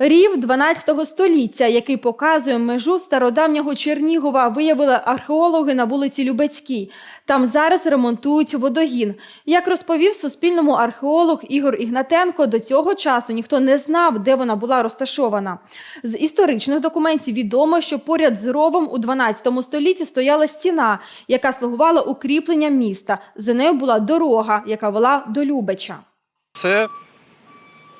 Рів 12 століття, який показує межу стародавнього Чернігова, виявили археологи на вулиці Любецькій. Там зараз ремонтують водогін. Як розповів Суспільному археолог Ігор Ігнатенко, до цього часу ніхто не знав, де вона була розташована. З історичних документів відомо, що поряд з ровом у 12 столітті стояла стіна, яка слугувала укріпленням міста. За нею була дорога, яка вела до Любеча. Це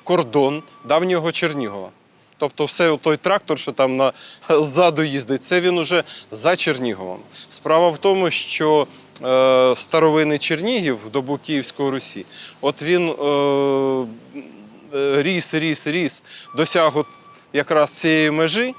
кордон давнього Чернігова. Тобто, все той трактор, що там на, ззаду їздить, це він уже за Черніговом. Справа в тому, що е, старовинний Чернігів в добу Київської Русі, от він е, е, ріс, ріс, ріс, досяг от якраз цієї межі.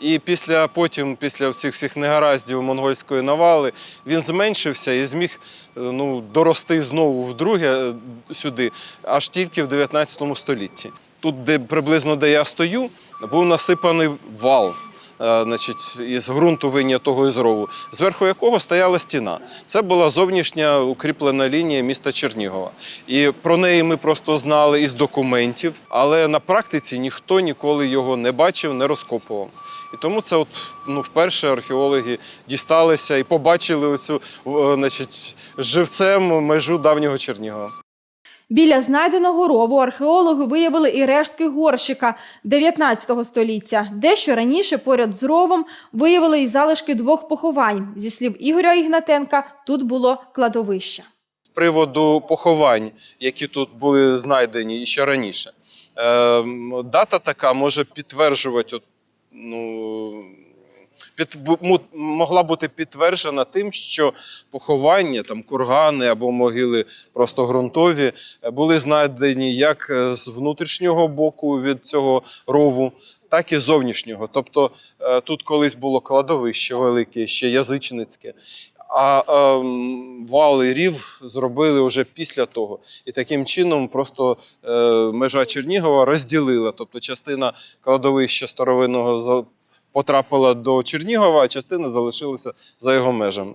І після потім, після цих всіх негараздів монгольської навали, він зменшився і зміг е, ну, дорости знову вдруге е, сюди, аж тільки в 19 столітті. Тут, де приблизно де я стою, був насипаний вал. Е, Значить, із ґрунту вийнятого із рову, зверху якого стояла стіна. Це була зовнішня укріплена лінія міста Чернігова. І про неї ми просто знали із документів, але на практиці ніхто ніколи його не бачив, не розкопував. І тому це от, ну, вперше археологи дісталися і побачили оцю е, значить, живцем межу давнього Чернігова. Біля знайденого рову археологи виявили і рештки горщика 19 століття. Дещо раніше поряд з ровом виявили і залишки двох поховань. Зі слів Ігоря Ігнатенка, тут було кладовище. З приводу поховань, які тут були знайдені ще раніше. Е, дата така може підтверджувати, ну, під, могла бути підтверджена тим, що поховання, там, кургани або могили просто ґрунтові, е, були знайдені як е, з внутрішнього боку від цього рову, так і зовнішнього. Тобто е, тут колись було кладовище велике, ще язичницьке. А ем, вал рів зробили вже після того. І таким чином просто е, межа Чернігова розділила. Тобто частина кладовища старовинного потрапила до Чернігова, а частина залишилася за його межами.